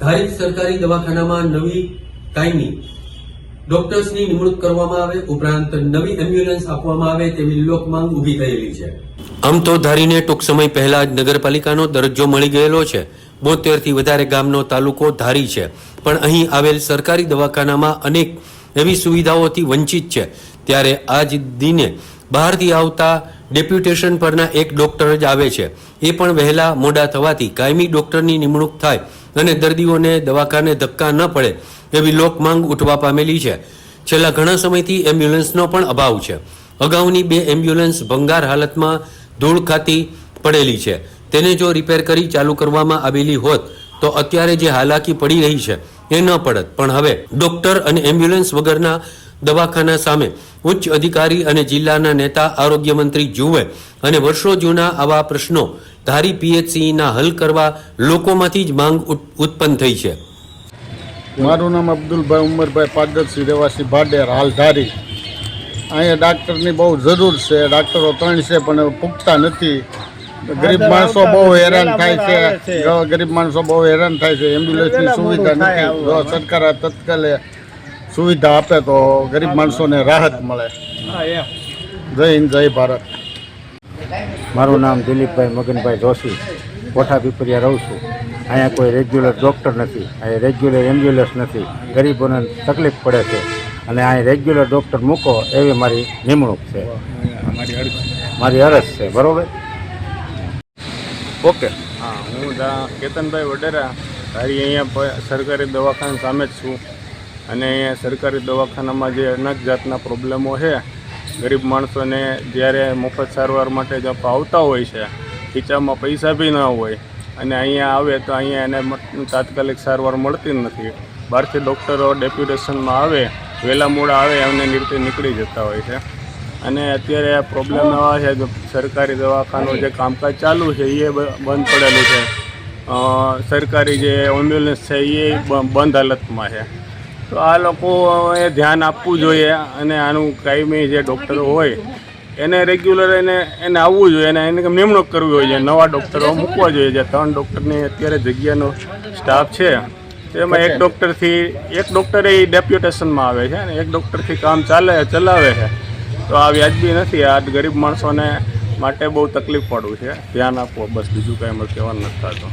ધારી સરકારી દવાખાનામાં નવી કાયમી ડોક્ટર્સની નિમણૂક કરવામાં આવે, ઉપરાંત નવી એમ્બ્યુલન્સ આપવામાં આવે તેવી લોકમાંગ ઊભી થયેલી છે. આમ તો ધારીને ટૂંક સમય પહેલા જ નગરપાલિકાનો દરજ્જો મળી ગયેલો છે. બોતેરથી વધારે ગામનો તાલુકો ધારી છે. પણ અહીં આવેલ સરકારી દવાખાનામાં અનેક એવી સુવિધાઓથી વંચિત છે. ત્યારે આજ દિને બહારથી આવતા ડેપ્યુટેશન પરના એક ડોક્ટર જ આવે છે. એ પણ વહેલા મોડા થવાથી કાયમી ડોક્ટરની નિમણૂક થાય અને દર્દીઓને દવાખાને ધક્કા ન પડે એવી લોક માંગ ઉઠવા પામેલી છે. છેલ્લા ઘણા સમયથી એમ્બ્યુલન્સનો પણ અભાવ છે. અગાઉની બે એમ્બ્યુલન્સ ભંગાર હાલતમાં ધૂળ ખાતી પડેલી છે. તેને જો રિપેર કરી ચાલુ કરવામાં આવેલી હોત, તો અત્યારે જે હાલાકી પડી રહી છે, એ ન પડત. પણ હવે ડોક્ટર અને એમ્બ્યુલન્સ વગરના દવાખાના સામે ઉચ્ચ અધિકારી અને જિલ્લાના નેતા આરોગ્ય મંત્રી જુએ અને વર્ષો જૂના આવા પ્રશ્નો ધારી પીએચસીના હલ કરવા લોકોમાંથી જ માંગ ઉત્પન્ન થઈ છે. મારું નામ અબ્દુલભાઈ ઉમરભાઈ પાદરસિંહ રહેવાસી ભાડેર હાલ ધારી અહીંયા ડાક્ટરની બહુ જરૂર છે. ડાક્ટરો ત્રણ છે પણ પૂગતા નથી. ગરીબ માણસો બહુ હેરાન થાય છે. ગરીબ માણસો બહુ હેરાન થાય છે. એમ્બ્યુલન્સની સુવિધા નથી. સરકાર તત્કાલે સુવિધા આપે તો ગરીબ માણસોને રાહત મળે. જય હિન્દ જય ભારત. મારું નામ દિલીપભાઈ મગનભાઈ જોશી. કોઠા પીપરિયા રહું છું. અહીંયા કોઈ રેગ્યુલર ડૉક્ટર નથી. અહીંયા રેગ્યુલર એમ્બ્યુલન્સ નથી. ગરીબોને તકલીફ પડે છે. અને અહીં રેગ્યુલર ડૉક્ટર મૂકો એવી મારી નિમણૂક છે. મારી અરજ છે. બરાબર? ઓકે. હા હું કેતનભાઈ વડેરા તારી અહીંયા સરકારી દવાખાના સામે જ છું. અને અહીંયા સરકારી દવાખાનામાં જે અનેક જાતના પ્રોબ્લેમો છે, ગરીબ માણસોને જ્યારે મફત સારવાર માટે જ આવતા હોય છે, ખીચામાં પૈસા બી ન હોય, અને અહીંયા આવે તો અહીંયા એને તાત્કાલિક સારવાર મળતી નથી. બહારથી ડૉક્ટરો ડેપ્યુટેશનમાં આવે વહેલા મોડા આવે, એમને રીતે નીકળી જતા હોય છે. અને અત્યારે આ પ્રોબ્લેમ એવા છે સરકારી દવાખાનું જે કામકાજ ચાલુ છે એ બંધ પડેલું છે. સરકારી જે એમ્બ્યુલન્સ છે એ બંધ હાલતમાં છે. તો આ લોકોએ ધ્યાન આપવું જોઈએ અને આનું કાયમી જે ડૉક્ટરો હોય એને રેગ્યુલર એને એને આવવું જોઈએ અને એને નિમણૂક કરવી હોય છે. નવા ડૉક્ટરો મૂકવા જોઈએ. જે ત્રણ ડૉક્ટરની અત્યારે જગ્યાનો સ્ટાફ છે તેમાં એક ડૉક્ટરથી એક ડૉક્ટર એ ડેપ્યુટેશનમાં આવે છે અને એક ડૉક્ટરથી કામ ચાલે ચલાવે છે. તો આ વ્યાજબી નથી. આ ગરીબ માણસોને માટે બહુ તકલીફ પડવું છે. ધ્યાન આપવું બસ બીજું કાંઈ અમારે કહેવાનું નથી થતું.